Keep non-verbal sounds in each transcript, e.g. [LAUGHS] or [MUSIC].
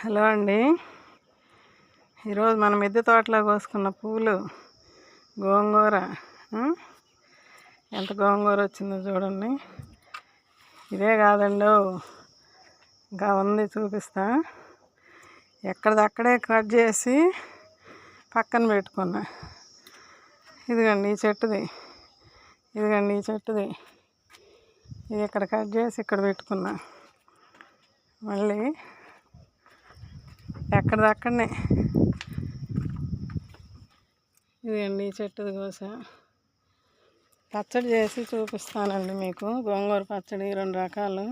Hello అండి. ఈరోజు మన మిద్దె తోటలో కోసుకున్న పూలు గోంగూర ఎంత గోంగూర వచ్చిందో చూడండి. ఇదే కాదండి ఇంకా ఉంది చూపిస్తా. ఎక్కడిదక్కడే కట్ చేసి పక్కన పెట్టుకున్నా. ఇదిగండి ఈ చెట్టుది. ఇదిగండి ఈ చెట్టుది. ఇది ఇక్కడ కట్ చేసి ఇక్కడ పెట్టుకున్నా. మళ్ళీ ఎక్కడిదక్కడనే. ఇదండి ఈ చెట్టుది కోస పచ్చడి చేసి చూపిస్తానండి మీకు. గోంగూర పచ్చడి రెండు రకాలు.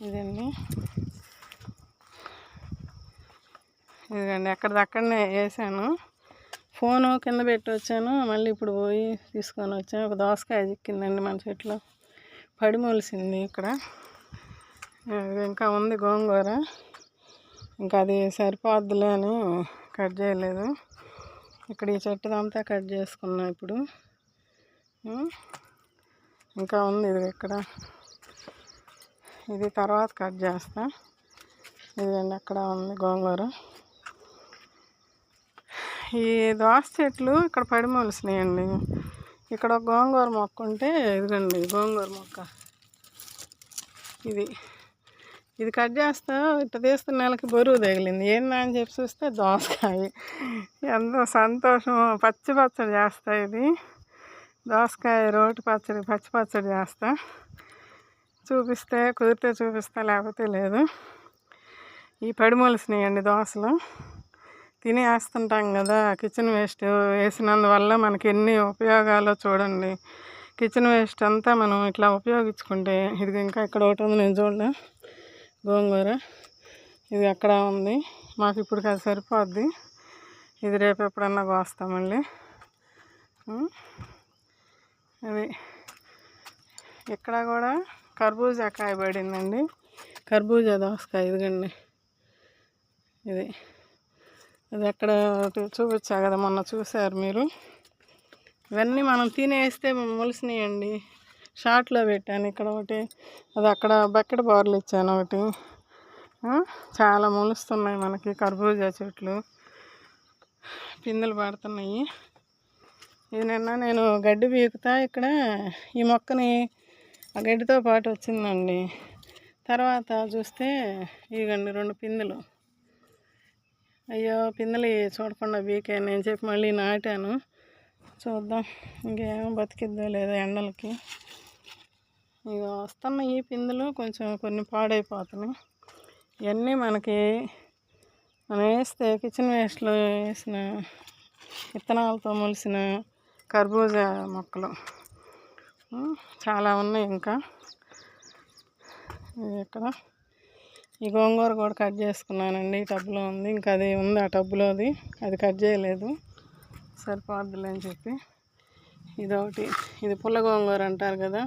ఇదండి. ఇదిగండి ఎక్కడిదక్కడనే వేసాను. ఫోను కింద పెట్టి వచ్చాను మళ్ళీ ఇప్పుడు పోయి తీసుకొని వచ్చాను. ఒక దోసకాయ చిక్కిందండి మన చెట్లో. పడి మొలిసింది ఇక్కడ. ఇంకా ఉంది గోంగూర. ఇంకా అది సరిపోద్దులే అని కట్ చేయలేదు. ఇక్కడ ఈ చెట్టుదంతా కట్ చేసుకున్నా ఇప్పుడు. ఇంకా ఉంది ఇది ఇక్కడ. ఇది తర్వాత కట్ చేస్తా. ఇదిగండి అక్కడ ఉంది గోంగూర. ఈ దోస చెట్లు ఇక్కడ పడి మొలిసినాయండి. ఇక్కడ గోంగూర మొక్క ఉంటే ఇదిగండి గోంగూర మొక్క. ఇది. ఇది కట్ చేస్తా ఇట్లా తీస్తున్న నెలకి బరువు తగిలింది. ఏందా అని చెప్పి చూస్తే దోసకాయ. ఎంతో సంతోషం. పచ్చి పచ్చడి చేస్తా ఇది. దోసకాయ రోటి పచ్చడి పచ్చి పచ్చడి చేస్తా. చూపిస్తే కుదిరితే చూపిస్తా లేకపోతే లేదు. ఈ పడి మొలిసినాయండి దోసలు. తిని వేస్తుంటాం కదా కిచెన్ వేస్ట్ వేసినందువల్ల మనకి ఎన్ని ఉపయోగాలు చూడండి. కిచెన్ వేస్ట్ అంతా మనం ఇట్లా ఉపయోగించుకుంటే ఇది ఇంకా ఇక్కడ ఒకటి ఉంది నేను చూడలే. గోంగూర. ఇది అక్కడ ఉంది? మాకు ఇప్పుడు అది సరిపోద్ది. ఇది రేపు ఎప్పుడన్నా కోస్తాం మళ్ళీ అది ఇక్కడ కూడా కర్బూజా కాయ పడిందండి. కర్బూజా దోసకాయ ఇదిగండి. ఇది. అది ఎక్కడ చూపించా కదా మొన్న చూసారు మీరు. ఇవన్నీ మనం తినేస్తే మొలిసినాయండి. షార్ట్లో పెట్టాను ఇక్కడ ఒకటి. అది అక్కడ బకెట్ బార్లు ఇచ్చాను ఒకటి. చాలా మొలుస్తున్నాయి మనకి కర్బూజా చెట్లు. పిందెలు పడుతున్నాయి. ఇది నిన్న నేను గడ్డి పీకుతా ఇక్కడ ఈ మొక్కని ఆ గడ్డితో పాటు వచ్చిందండి. తర్వాత చూస్తే ఇదిగండి రెండు పిందెలు. అయ్యో పిందెలు చూడకుండా బీకే నేను చెప్పి మళ్ళీ నాటాను. చూద్దాం. ఇంకేమో బతికిద్దో లేదో ఎండలకి. ఇక వస్తున్న ఈ పిందులు కొంచెం కొన్ని పాడైపోతున్నాయి. ఇవన్నీ మనకి మనం వేస్తే కిచెన్ వేస్ట్లో వేసిన విత్తనాలతో మొలిసిన కర్బూజా మొక్కలు. చాలా ఉన్నాయి ఇంకా. ఇక్కడ ఈ గోంగూర కూడా కట్ చేసుకున్నానండి ఈ టబ్లో ఉంది. ఇంకా అది ఉంది ఆ టబ్లోది అది కట్ చేయలేదు. సరిపోద్దులే అని చెప్పి. ఇదొకటి. ఇది పుల్ల గోంగూర అంటారు కదా.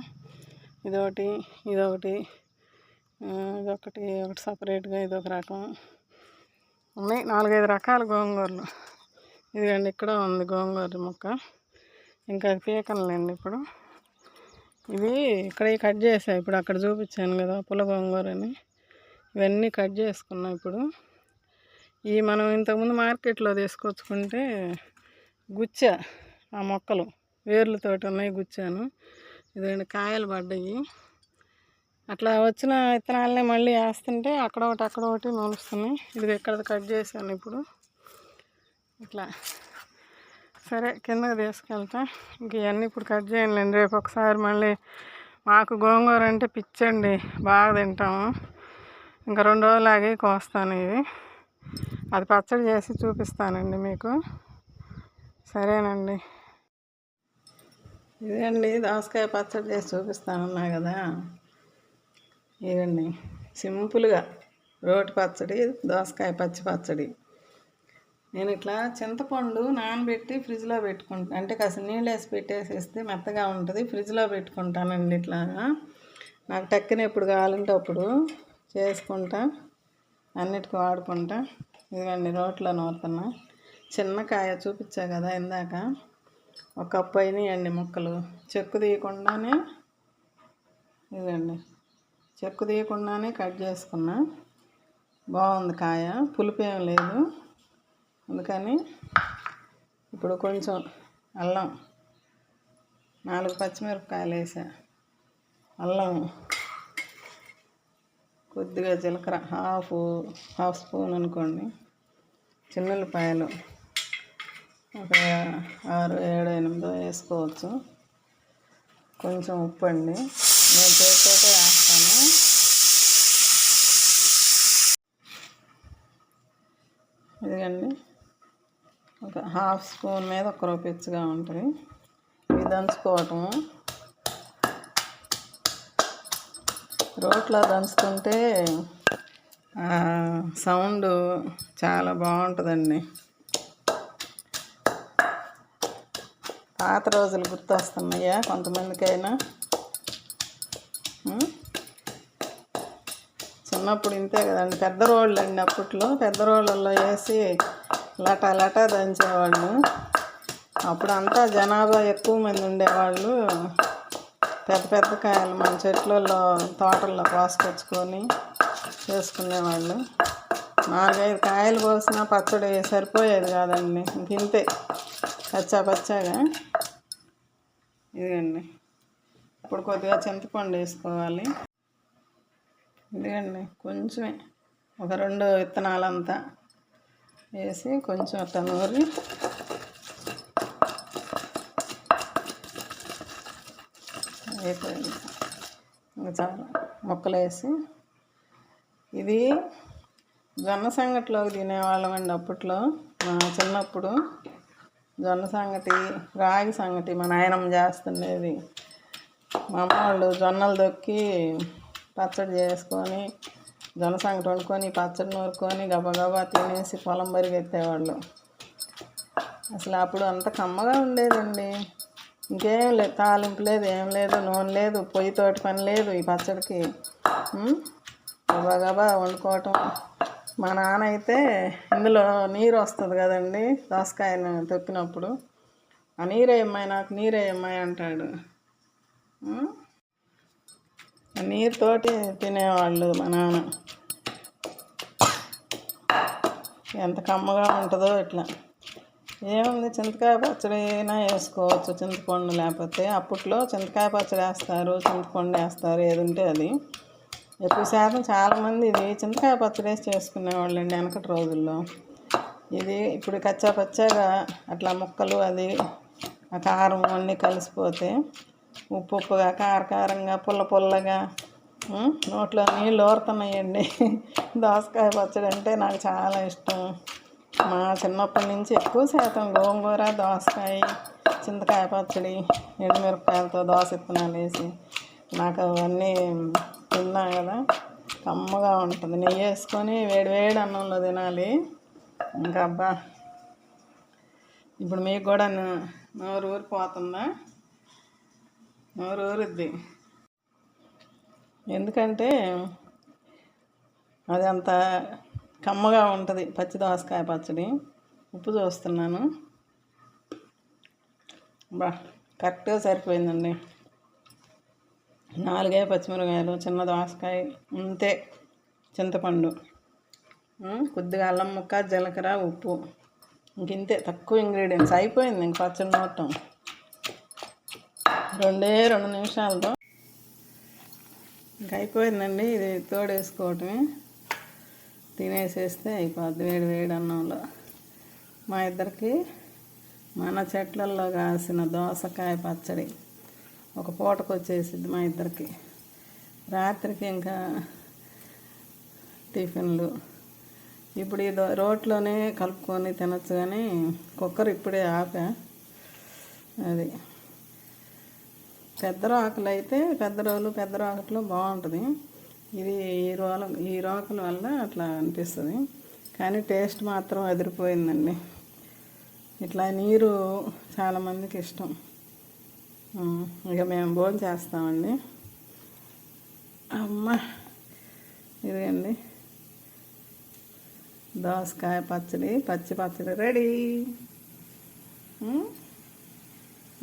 ఇదొకటి ఇదొకటి ఇదొకటి ఒకటి సపరేట్గా ఇదొక రకం. ఉన్నాయి నాలుగైదు రకాల గోంగూరలు. ఇదిగండి ఇక్కడ ఉంది గోంగూర మొక్క. ఇంకా అది పీకనులేండి ఇప్పుడు. ఇవి ఇక్కడ కట్ చేసా ఇప్పుడు అక్కడ చూపించాను కదా పుల్ల గోంగూర అని ఇవన్నీ కట్ చేసుకున్నా ఇప్పుడు. ఈ మనం ఇంతకుముందు మార్కెట్లో తీసుకొచ్చుకుంటే గుచ్చ ఆ మొక్కలు వేర్లతోటి ఉన్నాయి గుచ్చాను. ఇదండి కాయలు పడ్డాయి. అట్లా వచ్చిన విత్తనాలని మళ్ళీ వేస్తుంటే అక్కడ ఒకటి అక్కడ ఒకటి మొలుస్తున్నాయి ఇది ఎక్కడ కట్ చేశాను ఇప్పుడు. ఇట్లా. సరే కిందకి తీసుకెళ్తా. ఇంక ఇవన్నీ ఇప్పుడు కట్ చేయండి రేపు ఒకసారి మళ్ళీ మాకు గోంగూర అంటే పిచ్చండి. బాగా తింటాము. ఇంకా రెండు రోజులు ఆగి కోస్తాను ఇది. అది పచ్చడి చేసి చూపిస్తానండి మీకు. సరేనండి. ఇదండి దోసకాయ పచ్చడి చేసి చూపిస్తానన్నా కదా. ఇదండి సింపుల్గా రోటి పచ్చడి దోసకాయ పచ్చి పచ్చడి. నేను ఇట్లా చింతపండు నానబెట్టి ఫ్రిడ్జ్లో పెట్టుకుంటాను అంటే కాస్త నీళ్ళు వేసి పెట్టేసేస్తే మెత్తగా ఉంటుంది ఫ్రిడ్జ్లో పెట్టుకుంటానండి ఇట్లా నాకు టక్కున ఎప్పుడు కావాలంటే అప్పుడు చేసుకుంటా అన్నిటికీ వాడుకుంటా. ఇదిగండి రోట్లో నూరుతున్నా. చిన్న కాయ చూపించా కదా ఇందాక. ఒక కప్పు అయినాయండి ముక్కలు. చెక్కు తీయకుండానే ఇదండి. చెక్కు తీయకుండానే కట్ చేసుకున్నా. బాగుంది కాయ. పులుపు ఏం లేదు. అందుకని ఇప్పుడు కొంచెం అల్లం నాలుగు పచ్చిమిరపకాయలు వేసా. అల్లం కొద్దిగా జీలకర్ర హాఫ్ హాఫ్ స్పూన్ అనుకోండి. చిన్నుల్లిపాయలు ఒక ఆరు ఏడు ఎనిమిదో వేసుకోవచ్చు. కొంచెం ఉప్పు అండి నేను చేతితోటే వేస్తాను. ఇదిగండి. ఒక హాఫ్ స్పూన్ మీద ఒక రూపిచ్చిగా ఉంటుంది. ఇది దంచుకోవటము. రోట్లో దంచుతుంటే సౌండ్ చాలా బాగుంటుందండి. పాత రోజులు గుర్తొస్తున్నాయా కొంతమందికైనా? చిన్నప్పుడు ఇంతే కదండి. పెద్ద రోళ్ళు అండి అప్పట్లో. పెద్ద రోళ్ళల్లో వేసి లటా లటా దంచేవాళ్ళు. అప్పుడు అంతా జనాభా ఎక్కువ మంది ఉండేవాళ్ళు. పెద్ద పెద్ద కాయలు మన చెట్లలో తోటల్లో కోసుకొచ్చుకొని చేసుకునేవాళ్ళు. నాలుగైదు కాయలు కోసిన పచ్చడి సరిపోయేది కాదండి. ఇంక ఇంతే. పచ్చా పచ్చాగా ఇదిగండి. ఇప్పుడు కొద్దిగా చింతపండు వేసుకోవాలి. ఇదిగండి కొంచెమే. ఒక రెండు విత్తనాలంతా వేసి కొంచెం అట్లా నూరి అయిపోయింది. ఇంకా చాలా. ముక్కలు వేసి ఇది జొన్న సంగటిలోకి తినేవాళ్ళం అండి అప్పట్లో. మా చిన్నప్పుడు జొన్న సంగటి రాగి సంగటి మా నాయనమ్మ చేస్తుండేది. మా అమ్మ వాళ్ళు జొన్నలు దొక్కి పచ్చడి చేసుకొని జొన్న సంగటి వండుకొని పచ్చడి నూరుకొని గబగబా తినేసి పొలం పరిగెత్తేవాళ్ళు. అసలు అప్పుడు అంత కమ్మగా ఉండేదండి. ఇంకేం లేదు తాలింపు లేదు ఏం లేదు నూనె లేదు పొయ్యి తోటి పని లేదు ఈ పచ్చడికి. ఉం? గబగబా వండుకోవటం. మా నాన్న అయితే ఇందులో నీరు వస్తుంది కదండి దోసకాయను తొక్కినప్పుడు. ఆ నీరేయమ్మాయి నాకు నీరేయమ్మాయి అంటాడు. నీరుతోటి తినేవాళ్ళు మా నాన్న. ఎంత కమ్మగా ఉంటుందో ఇట్లా. ఏముంది చింతకాయ పచ్చడి అయినా వేసుకోవచ్చు చింతపండు లేకపోతే. అప్పట్లో చింతకాయ పచ్చడి వేస్తారు చింతపండు వేస్తారు ఏది ఉంటే అది. ఎక్కువ శాతం చాలామంది ఇది చింతకాయ పచ్చడి వేసి చేసుకునేవాళ్ళు వెనకటి రోజుల్లో. ఇది ఇప్పుడు కచ్చా పచ్చాగా అట్లా ముక్కలు అది ఆ కారం అన్నీ కలిసిపోతే ఉప్పు ఉప్పుగా కారకారంగా పుల్ల పుల్లగా నోట్లో నీళ్ళు ఊరుతున్నాయండి. దోసకాయ పచ్చడి అంటే నాకు చాలా ఇష్టం. మా చిన్నప్పటి నుంచి ఎక్కువ శాతం గోంగూర దోసకాయ చింతకాయ పచ్చడి ఎండుమిరపకాయలతో దోశ విత్తనాలు వేసి నాకు అవన్నీ తిన్నా కదా కమ్మగా ఉంటుంది. నెయ్యి వేసుకొని వేడి వేడి అన్నంలో తినాలి. ఇంకా అబ్బా ఇప్పుడు మీకు కూడా నోరు నోరు ఊరిపోతుందా నోరు ఊరుద్ది ఎందుకంటే అది అంత కమ్మగా ఉంటుంది పచ్చి దోసకాయ పచ్చడి. ఉప్పు చూస్తున్నాను. బా కరెక్ట్గా సరిపోయిందండి. నాలుగే పచ్చిమిరకాయలు చిన్న దోసకాయ అంతే చింతపండు. కొద్దిగా అల్లం ముక్క జీలకర్ర ఉప్పు. ఇంకింతే తక్కువ ఇంగ్రీడియంట్స్ అయిపోయింది ఇంక పచ్చడి మొత్తం. రెండే రెండు నిమిషాలతో. ఇంక అయిపోయిందండి ఇది తోడేసుకోవటమే. తినేసేస్తే అయిపోద్ది వేడి వేడి అన్నంలో. మా ఇద్దరికి మన చెట్లల్లో కాసిన దోసకాయ పచ్చడి. ఒక పూటకు వచ్చేసిద్ది మా ఇద్దరికి. రాత్రికి ఇంకా టిఫిన్లు. ఇప్పుడు ఈ దో- రోట్లోనే కలుపుకొని తినచ్చు కానీ కుక్కర్ ఇప్పుడే ఆపా. అది. పెద్ద రోకలు అయితే పెద్ద రోలు పెద్ద రోకట్లో బాగుంటుంది. ఇది ఈ రోల ఈ రోకల వల్ల అట్లా అనిపిస్తుంది. కానీ టేస్ట్ మాత్రం అదిరిపోయిందండి. ఇట్లా నీరు చాలామందికి ఇష్టం. ఇక మేము భోజనం చేస్తామండి. అమ్మ ఇదిగండి. దోసకాయ పచ్చడి పచ్చి పచ్చడి రెడీ.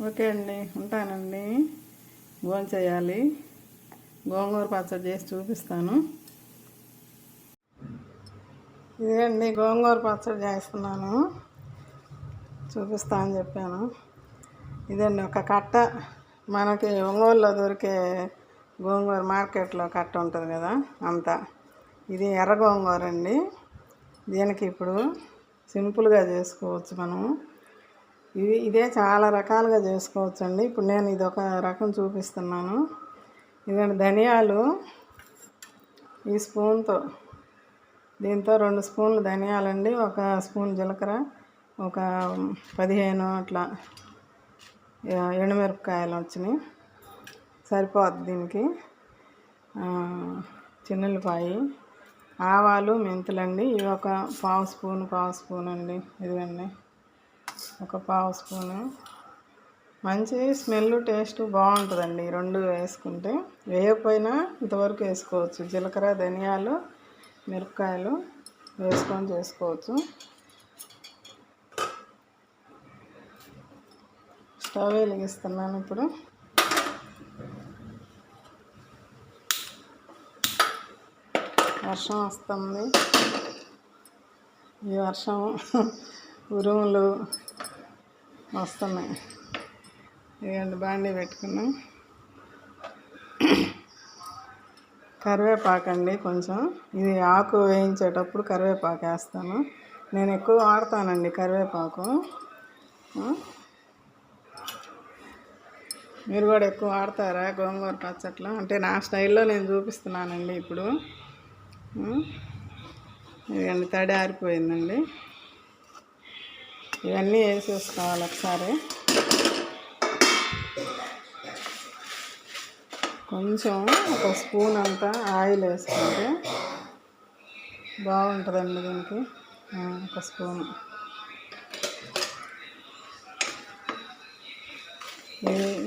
ఓకే అండి ఉంటానండి. భోజనం చేయాలి. గోంగూర పచ్చడి చేసి చూపిస్తాను. ఇదిగండి గోంగూర పచ్చడి చేస్తున్నాను. చూపిస్తా అని చెప్పాను. ఇదండి ఒక కట్ట. మనకి ఒంగోలులో దొరికే గోంగూర మార్కెట్లో కట్ట ఉంటుంది కదా అంతా. ఇది ఎర్ర గోంగూర అండి దీనికి ఇప్పుడు సింపుల్గా చేసుకోవచ్చు మనం. ఇది ఇదే చాలా రకాలుగా చేసుకోవచ్చు అండి ఇప్పుడు నేను ఇది ఒక రకం చూపిస్తున్నాను. ఇదండి ధనియాలు ఈ స్పూన్తో. దీంతో రెండు స్పూన్లు ధనియాలండి ఒక స్పూన్ జీలకర్ర ఒక పదిహేను అట్లా ఎండుమిరపకాయలు వచ్చినాయి. సరిపోద్ది దీనికి. చిన్నులపాయి ఆవాలు మెంతులండి. ఇవి ఒక పావు స్పూన్ పావు స్పూన్ అండి. ఇదిగండి. ఒక పావు స్పూను. మంచి స్మెల్ టేస్ట్ బాగుంటుందండి. ఈ రెండు వేసుకుంటే వేయకపోయినా ఇంతవరకు వేసుకోవచ్చు. జీలకర్ర ధనియాలు మిరపకాయలు వేసుకొని చేసుకోవచ్చు. స్టవ్ వెలిగిస్తున్నాను ఇప్పుడు. వర్షం వస్తుంది. ఈ వర్షం ఉరుములు వస్తున్నాయి. ఇవ్వండి బాండీ పెట్టుకున్నాం. కరివేపాకు అండి కొంచెం. ఇది ఆకు వేయించేటప్పుడు కరివేపాకు వేస్తాను. నేను ఎక్కువ వాడతానండి కరివేపాకు. మీరు కూడా ఎక్కువ వాడతారా గోంగూర పచ్చట్లో? అంటే నా స్టైల్లో నేను చూపిస్తున్నానండి ఇప్పుడు. ఇవన్నీ తడి ఆరిపోయిందండి. ఇవన్నీ వేసేసుకోవాలి ఒకసారి. కొంచెం ఒక స్పూన్ అంతా ఆయిల్ వేసుకుంటే బాగుంటుందండి దీనికి. ఒక స్పూన్.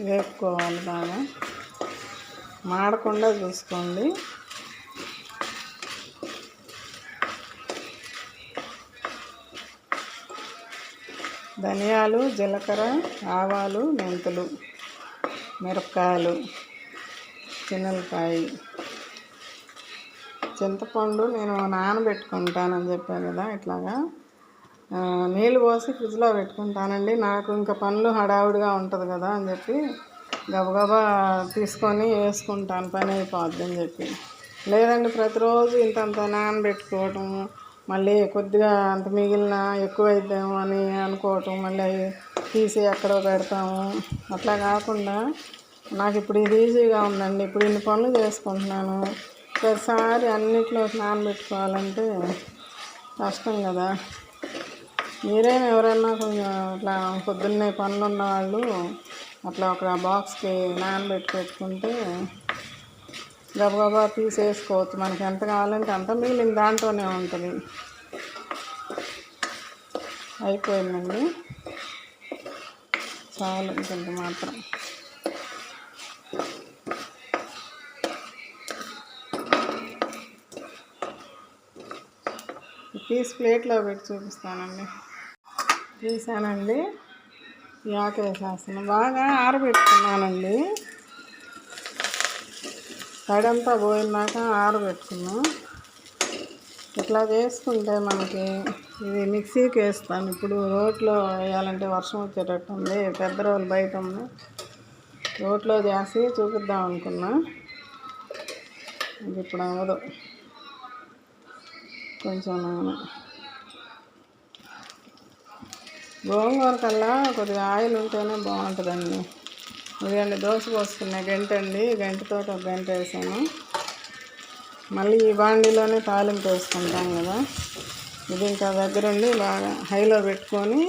వేపుకోవాలి బాగా? మాడకుండా చూసుకోండి. ధనియాలు జీలకర్ర ఆవాలు మెంతులు మిరపకాయలు చిన్నలకాయ. చింతపండు నేను నానబెట్టుకుంటానని చెప్పాను కదా ఇట్లాగా. నీళ్ళు పోసి ఫ్రిడ్జ్లో పెట్టుకుంటానండి. నాకు ఇంకా పనులు హడావుడిగా ఉంటుంది కదా అని చెప్పి గబగబా తీసుకొని వేసుకుంటాను. పని అయిపోద్ది అని చెప్పి. లేదండి ప్రతిరోజు ఇంతంత నానబెట్టుకోవటం మళ్ళీ కొద్దిగా అంత మిగిలిన ఎక్కువ అయిద్దాము అని అనుకోవటం మళ్ళీ తీసి ఎక్కడో పెడతాము. అట్లా కాకుండా నాకు ఇప్పుడు ఇది ఈజీగా ఉందండి. ఇప్పుడు ఇన్ని పనులు చేసుకుంటున్నాను. ప్రతిసారి అన్నిట్లో నానబెట్టుకోవాలంటే కష్టం కదా. మీరేమి ఎవరైనా కొంచెం ఇట్లా పొద్దున్నే పనులు ఉన్నవాళ్ళు అట్లా ఒక బాక్స్కి నానబెట్టి పెట్టుకుంటే గబగబా తీసేసుకోవచ్చు. మనకి ఎంత కావాలంటే అంత మిగిలిన దాంట్లోనే ఉంటుంది. అయిపోయిందండి. చాలు ఇంకంత మాత్రం. పీస్ ప్లేట్లో పెట్టి చూపిస్తానండి. తీసానండి ఈ వేసేస్తాను బాగా ఆరబెట్టుకున్నానండి. తడంతా పోయినాక ఆరబెట్టుకున్నాం. ఇట్లా చేసుకుంటే మనకి ఇది మిక్సీకి వేస్తాను. ఇప్పుడు రోట్లో వేయాలంటే వర్షం వచ్చేటట్టు ఉంది. పెద్ద రోజులు బయట ఉంది. రోట్లో చేసి చూపిద్దాం అనుకున్నా. ఇది ఇప్పుడు అవ్వదు. కొంచెం నూనె గోంగూర కల్లా కొద్దిగా ఆయిల్ ఉంటేనే బాగుంటుందండి. ఇదండి దోశ పోసుకున్న గంట అండి. గంటతో ఒక గంట వేసాను. మళ్ళీ ఈ బాండీలోనే తాలింపు వేసుకుంటాం కదా. ఇది ఇంకా దగ్గరుండి బాగా హైలో పెట్టుకొని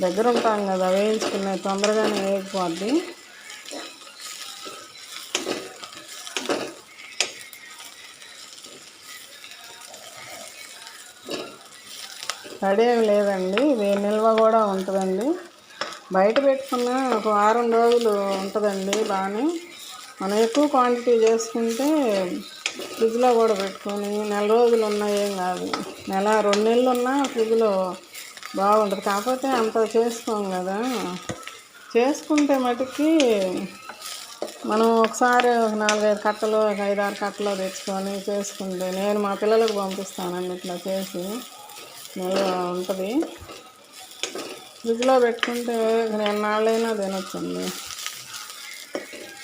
దగ్గర ఉంటాం కదా వేయించుకునే తొందరగానే వేయకపోద్ది తడేం లేదండి ఇది నిల్వ కూడా ఉంటుందండి. బయట పెట్టుకున్న ఒక వారం రోజులు ఉంటుందండి బాగానే. మనం ఎక్కువ క్వాంటిటీ చేసుకుంటే ఫ్రిడ్జ్లో కూడా పెట్టుకొని నెల రోజులు ఉన్నా ఏం కాదు. నెల రెండు నెలలు ఉన్నా ఫ్రిడ్జ్లో బాగుంటుంది. కాకపోతే అంత చేసుకోం కదా. చేసుకుంటే మటుకి మనం ఒకసారి ఒక నాలుగైదు కట్టలు ఒక ఐదారు కట్టలు తెచ్చుకొని చేసుకుంటే నేను మా పిల్లలకు పంపిస్తానండి ఇట్లా చేసి. నిల్వ ఉంటుంది. ఫ్రిడ్జ్లో పెట్టుకుంటే నాళ్ళైనా తినొచ్చండి.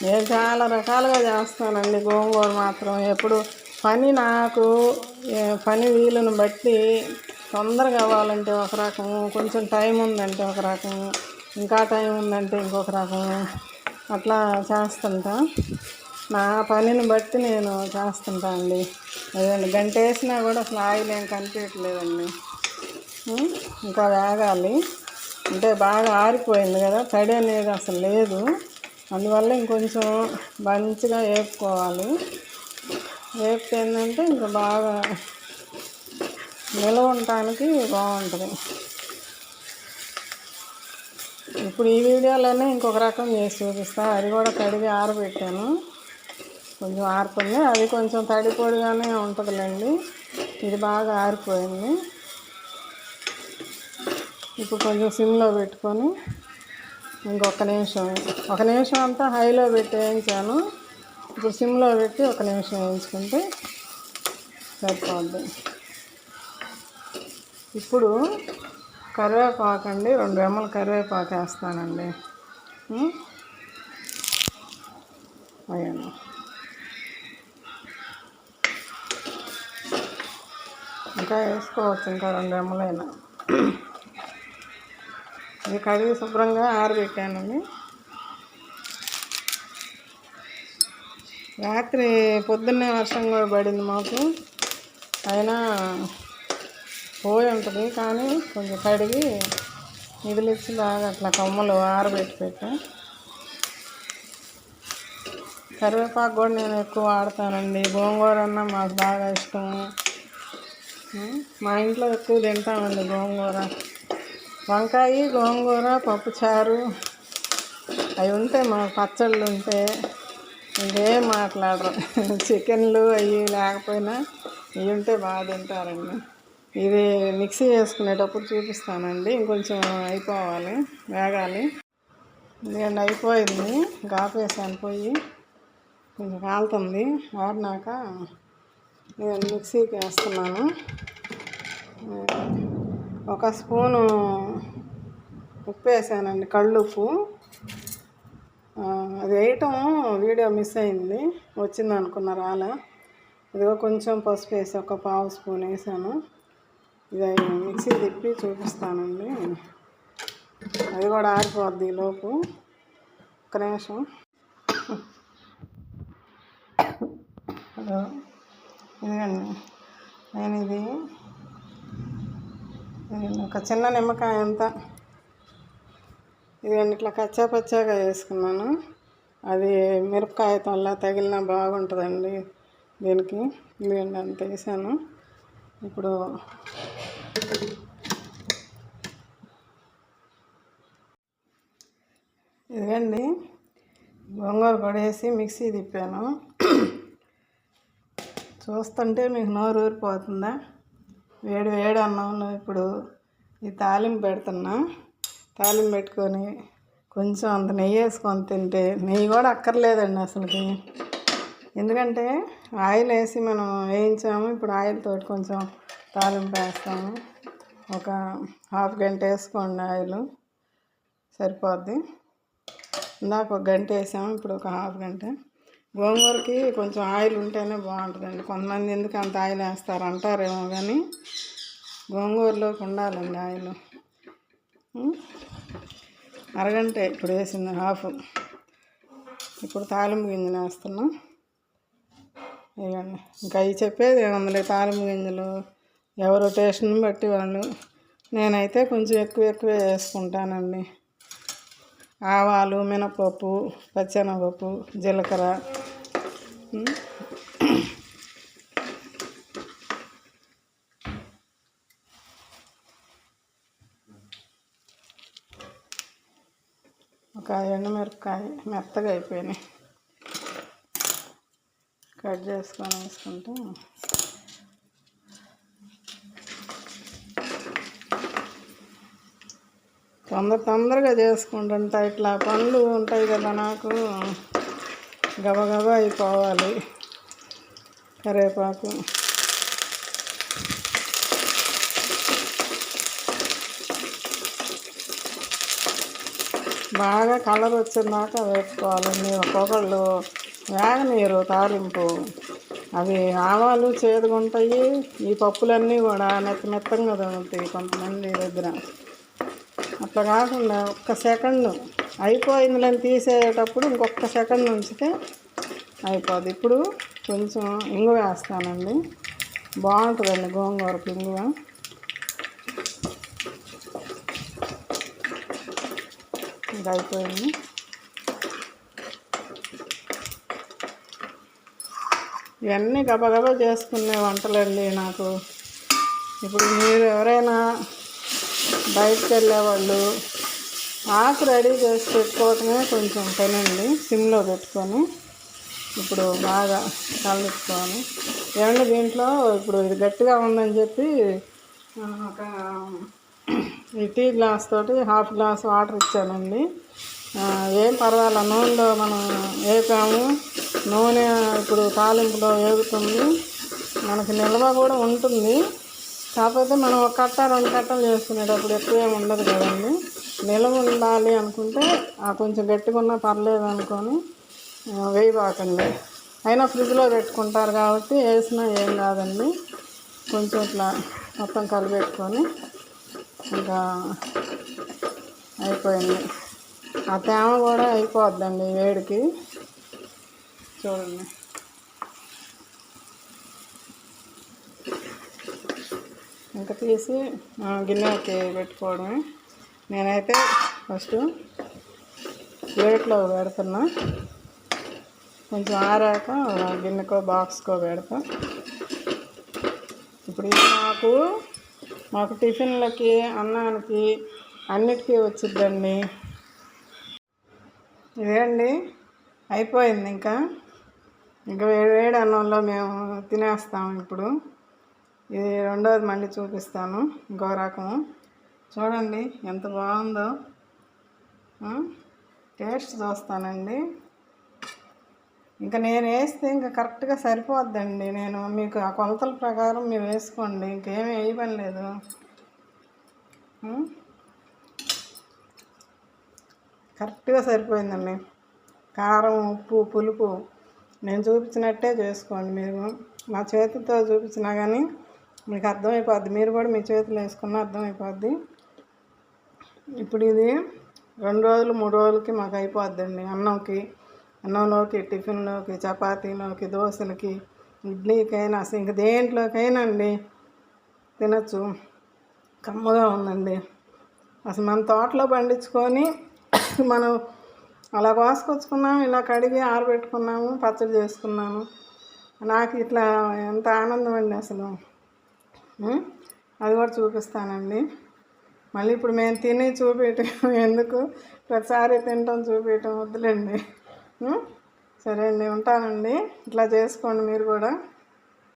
నేను చాలా రకాలుగా చేస్తానండి గోంగూర మాత్రం. ఎప్పుడు పని నాకు పని వీలుని బట్టి తొందరగా అవ్వాలంటే ఒక రకం కొంచెం టైం ఉందంటే ఒక రకం ఇంకా టైం ఉందంటే ఇంకొక రకం అట్లా చేస్తుంటా. నా పనిని బట్టి నేను చేస్తుంటా అండి. అదే గంట వేసినా కూడా అసలు ఆయిల్ ఏం కనిపించట్లేదండి ఇంకా వేగాలి అంటే బాగా ఆరిపోయింది కదా తడి అనేది అసలు లేదు. అందువల్ల ఇంకొంచెం మంచిగా వేపుకోవాలి. వేపితే ఏంటంటే ఇంకా బాగా నిలవ ఉండటానికి బాగుంటుంది. ఇప్పుడు ఈ వీడియోలోనే ఇంకొక రకం చేసి చూపిస్తా. అది కూడా కడిగి ఆరబెట్టాను. కొంచెం ఆరుతుంది. అది కొంచెం తడి పొడిగానే ఉంటుందిలేండి. ఇది బాగా ఆరిపోయింది. ఇప్పుడు కొంచెం సిమ్లో పెట్టుకొని ఇంకొక నిమిషం ఒక నిమిషం అంతా హైలో పెట్టి వేయించాను. ఇప్పుడు సిమ్లో పెట్టి ఒక నిమిషం వేయించుకుంటే సరిపోద్ది. ఇప్పుడు కరివేపాకు అండి రెండు రెమ్మలు కరివేపాకు వేస్తానండి. అయ్యాను ఇంకా వేసుకోవచ్చు ఇంకా రెండు రెమ్మలైనా. ఇది కడిగి శుభ్రంగా ఆరబెట్టానండి. రాత్రి పొద్దున్నే వర్షం కూడా పడింది మాకు. అయినా పోయి ఉంటుంది కానీ కొంచెం కడిగి నిధులిచ్చి బాగా అట్లా కొమ్మలు ఆరబెట్టి పెట్టా. కరివేపాకు కూడా నేను ఎక్కువ వాడతానండి. గోంగూర అన్న మాకు బాగా ఇష్టం మా ఇంట్లో ఎక్కువ తింటామండి గోంగూర. వంకాయ గోంగూర పప్పుచారు అవి ఉంటే మా పచ్చళ్ళు ఉంటే ఇంకేం మాట్లాడరు. చికెన్లు అవి లేకపోయినా ఇవి ఉంటే బాగా తింటారండి. ఇది మిక్సీ చేసుకునేటప్పుడు చూపిస్తానండి. ఇంకొంచెం అయిపోవాలి వేగాలి. నేను అయిపోయింది. గాపేసాను పోయి. కొంచెం కాలుతుంది. వాడినాక నేను మిక్సీకి వేస్తున్నాను. ఒక స్పూను ఉప్పు వేసానండి కళ్ళుప్పు. అది వేయటం వీడియో మిస్ అయింది వచ్చింది అనుకున్న రాలే ఇదిగో కొంచెం పసుపు వేసి ఒక పావు స్పూన్ వేసాను. ఇది మిక్సీ తిప్పి చూపిస్తానండి. అది కూడా ఆరిపోద్ది లోపు. ఒక నిమిషం. హలో ఇదిగండి నేను ఇది ఒక చిన్న నిమ్మకాయ అంతా. ఇది ఇట్లా కచ్చా పచ్చాగా వేసుకున్నాను. అది మిరపకాయ అలా తగిలినా బాగుంటుందండి దీనికి. ఇదిగండి అంత వేసాను. ఇప్పుడు ఇదిగండి గోంగూర పడేసి మిక్సీ తిప్పాను. చూస్తుంటే మీకు నోరు ఊరిపోతుందా? వేడి వేడి అన్నంలో ఇప్పుడు ఈ తాలింపు పెడుతున్నా. తాలింపు పెట్టుకొని కొంచెం అంత నెయ్యి వేసుకొని తింటే నెయ్యి కూడా అక్కర్లేదండి అసలుకి. ఎందుకంటే ఆయిల్ వేసి మనం వేయించాము. ఇప్పుడు ఆయిల్ తోటి కొంచెం తాలింపు వేస్తాము. ఒక హాఫ్ గంట వేసుకోండి ఆయిల్. సరిపోద్ది. ఇందాక ఒక గంట వేసాము. ఇప్పుడు ఒక హాఫ్ గంట. గోంగూరకి కొంచెం ఆయిల్ ఉంటేనే బాగుంటుందండి. కొంతమంది ఎందుకు అంత ఆయిల్ వేస్తారు అంటారేమో కానీ గోంగూరలోకి ఉండాలండి ఆయిల్. అరగంట ఇప్పుడు వేసింది హాఫ్. ఇప్పుడు తాలింపు గింజలు వేస్తున్నాం. ఇవ్వండి ఇంకా అవి చెప్పేది ఏముంది తాలింపు గింజలు. ఎవరు టేస్ట్ని బట్టి వాళ్ళు. నేనైతే కొంచెం ఎక్కువ ఎక్కువ వేసుకుంటానండి. ఆవాలు మినపప్పు పచ్చెనగపప్పు జీలకర్ర. ఒక ఎండుమిరపకాయ మెత్తగా అయిపోయినాయి. కట్ చేసుకొని వేసుకుంటే తొందర తొందరగా చేసుకుంటుంటా. ఇట్లా పనులు ఉంటాయి కదా నాకు. గబగబా అయిపోవాలి. కరివేపాకు. బాగా కలర్ వచ్చిందాక వేసుకోవాలండి ఒక్కొక్కళ్ళు వేగనీరు తాలింపు. అవి ఆవాలు చేదుగుంటాయి ఈ పప్పులన్నీ కూడా మెత్త మెత్తంగా తగులుతాయి కొంతమంది దగ్గర. అట్లా కాకుండా ఒక్క సెకండ్ అయిపోయిందని తీసేటప్పుడు ఇంకొక సెకండ్ ఉంచితే అయిపోద్ది. ఇప్పుడు కొంచెం ఇంగు వేస్తానండి. బాగుంటుందండి గోంగూరకు ఇంగువ ఇది అయిపోయింది. ఇవన్నీ గబగబా చేసుకునే వంటలండి నాకు. ఇప్పుడు మీరు ఎవరైనా బయటకు వెళ్ళేవాళ్ళు ఆకు రెడీ చేసి పెట్టుకోవటమే కొంచెం పెనండి. సిమ్లో పెట్టుకొని ఇప్పుడు బాగా కలుపుకోవాలి ఏమంటే దీంట్లో? ఇప్పుడు ఇది గట్టిగా ఉందని చెప్పి ఒక ఈ టీ గ్లాస్ తోటి హాఫ్ గ్లాస్ వాటర్ ఇచ్చానండి. ఏం పర్వాలే? నూనెలో మనం వేపాము. నూనె ఇప్పుడు తాలింపులో వేగుతుంది. మనకి నిల్వ కూడా ఉంటుంది. కాకపోతే మనం ఒక కట్ట రెండు కట్టలు చేసుకునేటప్పుడు ఎక్కువ ఏమి ఉండదు కదండి. నిల్వ ఉండాలి అనుకుంటే ఆ కొంచెం గట్టిగా ఉన్నా పర్లేదు అనుకొని వేయబాకండి అయినా ఫ్రిడ్జ్లో పెట్టుకుంటారు కాబట్టి వేసినా ఏం కాదండి. కొంచెం ఇట్లా మొత్తం కలిపెట్టుకొని ఇంకా అయిపోయింది. ఆ తేమ కూడా అయిపోద్దండి వేడికి. చూడండి. ఇంకా తీసి గిన్నెకి పెట్టుకోవడమే. నేనైతే ఫస్ట్ ప్లేట్లో పెడుతున్నా. కొంచెం ఆరాక గిన్నెకో బాక్స్కో పెడతా. ఇప్పుడు మాకు మాకు టిఫిన్లకి అన్నానికి అన్నిటికీ వచ్చిద్దండి. ఇదేండి? అయిపోయింది ఇంకా. ఇంకా వేడి వేడి అన్నంలో మేము తినేస్తాం ఇప్పుడు. ఇది రెండోది మళ్ళీ చూపిస్తాను. ఇంకో రకం చూడండి ఎంత బాగుందో. టేస్ట్ చూస్తానండి. ఇంకా నేను వేస్తే ఇంకా కరెక్ట్గా సరిపోద్దండి. నేను మీకు ఆ కొలతల ప్రకారం మీరు వేసుకోండి ఇంకేమీ వేయబని లేదు కరెక్ట్గా సరిపోయిందండి. కారం ఉప్పు పులుపు నేను చూపించినట్టే చేసుకోండి మీరు. మా చేతితో చూపించినా కానీ మీకు అర్థమైపోద్ది. మీరు కూడా మీ చేతులు వేసుకున్న అర్థమైపోద్ది. ఇప్పుడు ఇది రెండు రోజులు మూడు రోజులకి మాకు అయిపోద్దండి. అన్నంకి అన్నంలోకి టిఫిన్లోకి చపాతీలోకి దోశలకి ఇడ్లీకైనా అసలు ఇంక దేంట్లోకైనా అండి తినచ్చు. కమ్మగా ఉందండి. అసలు మన తోటలో పండించుకొని మనం అలా కోసుకొచ్చుకున్నాము ఇలా కడిగి ఆరబెట్టుకున్నాము పచ్చడి చేసుకున్నాము నాకు ఇట్లా ఎంత ఆనందం అండి అసలు అది కూడా చూపిస్తానండి. మళ్ళీ ఇప్పుడు మేము తిని చూపించటం [LAUGHS] ఎందుకు? ప్రతిసారి తినటం చూపించటం వద్దులేండి. సరే అండి ఉంటానండి. ఇట్లా చేసుకోండి మీరు కూడా.